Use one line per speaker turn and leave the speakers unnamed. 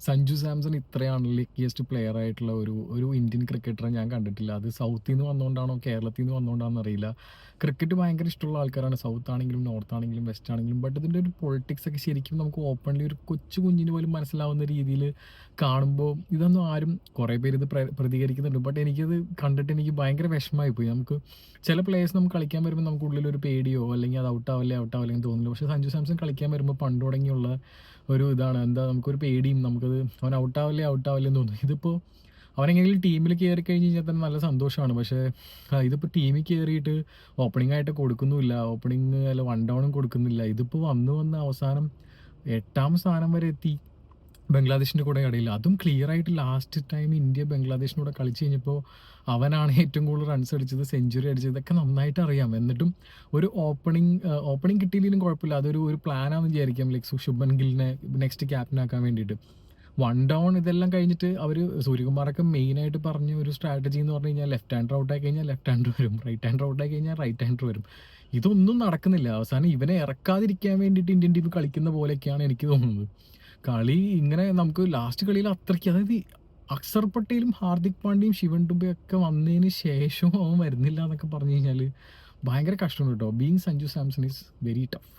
സഞ്ജു സാംസൺ ഇത്രയാണ് luckiest player ആയിട്ടുള്ള ഒരു ഒരു ഇന്ത്യൻ ക്രിക്കറ്ററെ ഞാൻ കണ്ടിട്ടില്ല. അത് സൗത്തിൽ നിന്ന് വന്നുകൊണ്ടാണോ കേരളത്തിൽ നിന്ന് വന്നുകൊണ്ടാണെന്ന് അറിയില്ല. ക്രിക്കറ്റ് ഭയങ്കര ഇഷ്ടമുള്ള ആൾക്കാരാണ്. സൗത്ത് ആണെങ്കിലും നോർത്ത് ആണെങ്കിലും വെസ്റ്റ് ആണെങ്കിലും. ബട്ട് ഇതിന്റെ ഒരു പൊളിറ്റിക്സ് ഒക്കെ ശരിക്കും നമുക്ക് ഓപ്പൺലി ഒരു കൊച്ചു കുഞ്ഞിന് പോലും മനസ്സിലാവുന്ന രീതിയിൽ കാണുമ്പോൾ ഇതൊന്നും ആരും കുറേ പേര് ഇത് പ്ര- പ്രതികരിക്കുന്നുണ്ട്. ബട്ട് എനിക്കത് കണ്ടിട്ട് എനിക്ക് ഭയങ്കര വിഷമമായി പോയി. നമുക്ക് ചില പ്ലേയേഴ്സ് നമുക്ക് കളിക്കാൻ വരുമ്പോൾ നമുക്ക് ഉള്ളിൽ ഒരു പേടിയോ അല്ലെങ്കിൽ അത് ഔട്ടാവില്ലേ ഔട്ടാവില്ലേ എന്ന് പക്ഷേ സഞ്ജു സാംസൺ കളിക്കാൻ വരുമ്പോൾ പണ്ട് തുടങ്ങിയുള്ള ഒരു ഇതാണ്. എന്താ നമുക്കൊരു പേടിയും നമുക്കത് അവൻ ഔട്ടാവില്ലേ ഔട്ടാവില്ലേ എന്ന് തോന്നുന്നു. ഇതിപ്പോൾ അവനെങ്ങനെങ്കിലും ടീമിൽ കയറി കഴിഞ്ഞ് കഴിഞ്ഞാൽ തന്നെ നല്ല സന്തോഷമാണ്. പക്ഷേ ഇതിപ്പോൾ ടീമിൽ കയറിയിട്ട് ഓപ്പണിംഗ് ആയിട്ട് കൊടുക്കുന്നുമില്ല. ഓപ്പണിംഗ് അല്ല വൺ ഡൗണും കൊടുക്കുന്നില്ല. ഇതിപ്പോൾ വന്ന് വന്ന് അവസാനം എട്ടാം സ്ഥാനം വരെ എത്തി ബംഗ്ലാദേശിന്റെ കൂടെ ഇടയിൽ അതും ക്ലിയർ ആയിട്ട് ലാസ്റ്റ് ടൈം ഇന്ത്യ ബംഗ്ലാദേശിനൂടെ കളിച്ച് കഴിഞ്ഞപ്പോൾ അവനാണ് ഏറ്റവും കൂടുതൽ റൺസ് അടിച്ചത് സെഞ്ചുറി അടിച്ചത്. ഇതൊക്കെ നന്നായിട്ട് അറിയാം. എന്നിട്ടും ഒരു ഓപ്പണിംഗ് ഓപ്പണിംഗ് കിട്ടിയില്ലെങ്കിലും കുഴപ്പമില്ല. അതൊരു ഒരു പ്ലാനാണെന്ന് വിചാരിക്കാം. ലൈക്ക് ശുഭൻ ഗില്ലിനെ നെക്സ്റ്റ് ക്യാപ്റ്റൻ ആക്കാൻ വേണ്ടിയിട്ട്. വൺ ഡൗൺ ഇതെല്ലാം കഴിഞ്ഞിട്ട് അവർ സൂര്യകുമാറൊക്കെ മെയിനായിട്ട് പറഞ്ഞ ഒരു സ്ട്രാറ്റജി എന്ന് പറഞ്ഞു കഴിഞ്ഞാൽ ലെഫ്റ്റ് ഹാൻഡർ ആയി കഴിഞ്ഞാൽ ലെഫ്റ്റ് ഹാൻഡ് വരും റൈറ്റ് ഹാൻഡർ ആയി കഴിഞ്ഞാൽ റൈറ്റ് ഹാൻഡ് വരും. ഇതൊന്നും നടക്കുന്നില്ല. അവസാനം ഇവനെ ഇറക്കാതിരിക്കാൻ വേണ്ടിയിട്ട് ഇന്ത്യൻ ടീം കളിക്കുന്ന പോലെയൊക്കെയാണ് എനിക്ക് തോന്നുന്നത്. കളി ഇങ്ങനെ നമുക്ക് ലാസ്റ്റ് കളിയിൽ അത്രയ്ക്ക് അതായത് അക്സർ പട്ടേലും ഹാർദിക് പാണ്ഡ്യയും ശിവൻ ഡുബെ ഒക്കെ വന്നതിന് ശേഷവും അവൻ വരുന്നില്ല എന്നൊക്കെ പറഞ്ഞു കഴിഞ്ഞാൽ ഭയങ്കര കഷ്ടമാണ് കേട്ടോ. Being Sanju Samson is very tough